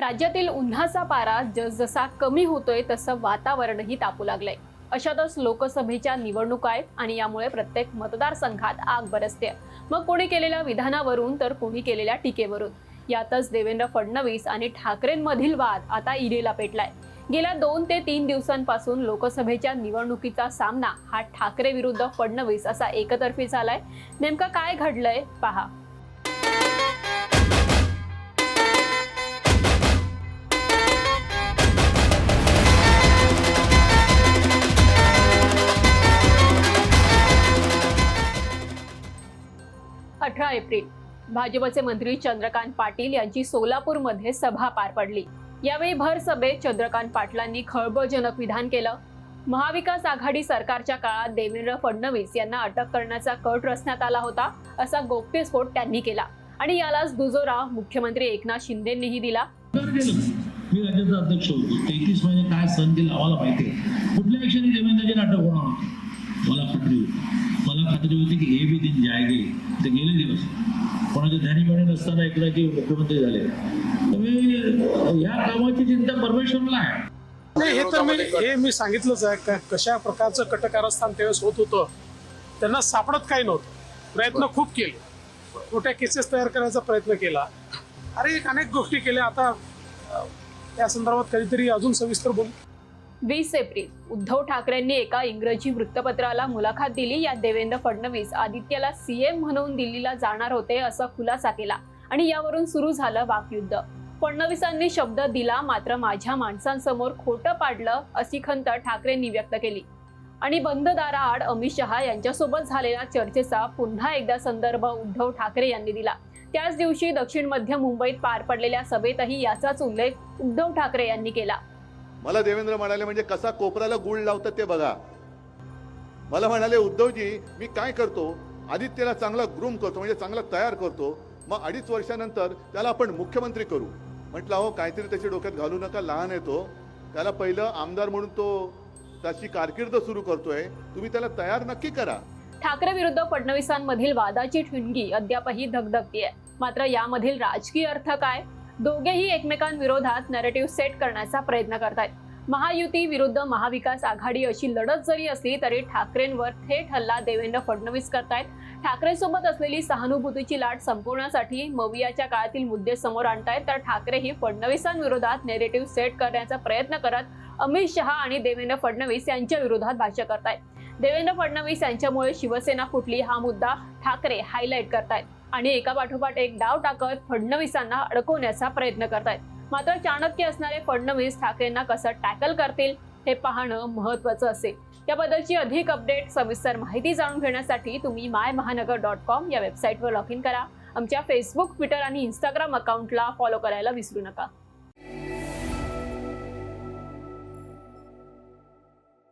राज्यातील उन्हाचा पारा जसजसा कमी होतोय तसं वातावरणही तापू लागलंय. अशातच लोकसभेच्या निवडणुका आहेत आणि यामुळे प्रत्येक मतदारसंघात आग बरसते मग कोणी केलेल्या विधानावरून तर कोणी केलेल्या टीकेवरून. यातच देवेंद्र फडणवीस आणि ठाकरेंमधील वाद आता इरेला पेटलाय. गेल्या दोन ते तीन दिवसांपासून लोकसभेच्या निवडणुकीचा सामना हा ठाकरे विरुद्ध फडणवीस असा एकतर्फी झालाय. नेमकं काय घडलंय? पहा. अठरा एप्रिल भाजपचे मंत्री चंद्रकांत पाटील यांची सोलापूरमध्ये सभा पार पडली. यावेळी भर सभेत चंद्रकांत पाटलांनी खळबळजनक विधान केलं. महाविकास आघाडी सरकारच्या काळात देवेंद्र फडणवीस यांना अटक करण्याचा कट रचण्यात आला होता असा गोप्यस्फोट त्यांनी केला. आणि यालाच दुजोरा मुख्यमंत्री एकनाथ शिंदेंनीही दिला. मी राज्याचा अध्यक्ष होतो. तेहतीस महिने काय सण केलं आम्हाला माहिती आहे. कुठल्या क्षणी देवेंद्रजी नाटक होणार होतं? मला खात्री होती मला खात्री होती की हे बी दिन जायगे. ते गेले दिवस. कोणाच्या ध्यानी मिळे नसताना एकदा की मुख्यमंत्री झाले. त्यामुळे ह्या कामाची चिंता परमेश्वरला आहे. नाही हे तर मी हे मी सांगितलंच आहे. का कशा प्रकारचं कटकारस्थान त्यावेळेस होत होतं त्यांना सापडत काही नव्हतं. प्रयत्न खूप केले. मोठ्या केसेस तयार करायचा प्रयत्न केला. अरे एक अनेक गोष्टी केल्या. आता त्या संदर्भात कधीतरी अजून सविस्तर बोलू. वीस एप्रिल उद्धव ठाकरेंनी एका इंग्रजी वृत्तपत्राला मुलाखत दिली. यात देवेंद्र फडणवीस आदित्यला सीएम म्हणून दिल्लीला जाणार होते असा खुलासा केला आणि यावरून सुरू झालं वाकयुद्ध. फडणवीसांनी शब्द दिला मात्र माझ्या माणसांसमोर खोटं पाडलं अशी खंत ठाकरेंनी व्यक्त केली. आणि बंद दाराआड अमित शहा यांच्यासोबत झालेल्या चर्चेचा पुन्हा एकदा संदर्भ उद्धव ठाकरे यांनी दिला. त्याच दिवशी दक्षिण मध्य मुंबईत पार पडलेल्या सभेतही याचाच उल्लेख उद्धव ठाकरे यांनी केला. मला देवेंद्र म्हणाले म्हणजे कसा कोपराला गुळ लावतात ते बघा. मला म्हणाले उद्धवजी मी काय करतो? आदित्यला चांगला ग्रूम करतो म्हणजे चांगला तयार करतो. मग अडीच वर्षानंतर त्याला आपण मुख्यमंत्री करू. म्हटलं अहो काहीतरी त्याच्या डोक्यात घालू नका लहान येतो त्याला पहिलं आमदार म्हणून तो त्याची कारकीर्द सुरू करतोय. तुम्ही त्याला तयार नक्की करा. ठाकरे विरुद्ध फडणवीसांमधील वादाची ठिणगी अद्यापही धगधगतीये. मात्र यामधील राजकीय अर्थ काय? दोघेही एकमेकांविरोधात नॅरेटिव्ह सेट करण्याचा प्रयत्न करतायत. महायुती विरुद्ध महाविकास आघाडी अशी लढत जरी असली तरी ठाकरेंवर थेट हल्ला देवेंद्र फडणवीस करतायत. ठाकरेंसोबत असलेली सहानुभूतीची लाट संपवण्यासाठी मवियाच्या काळातील मुद्दे समोर आणतायत. तर ठाकरे ही फडणवीसांविरोधात नेरेटिव्ह सेट करण्याचा प्रयत्न करत अमित शहा आणि देवेंद्र फडणवीस यांच्या विरोधात भाष्य करतायत. देवेंद्र फडणवीस यांच्यामुळे शिवसेना फुटली हा मुद्दा ठाकरे हायलाईट करतायत. आणि एका पाठोपाठ एक डाव टाकत फडणवीसांना अडकवण्याचा प्रयत्न करतायत. मात्र चाणक्य असणारे फडणवीस ठाकरेंना कसं टॅकल करतील हे पाहणं महत्वाचं असेल. याबद्दलची अधिक अपडेट सविस्तर माहिती जाणून घेण्यासाठी तुम्ही माय महानगर डॉट कॉम या वेबसाईटवर लॉग इन करा. आमच्या फेसबुक ट्विटर आणि इंस्टाग्राम अकाउंटला फॉलो करायला विसरू नका.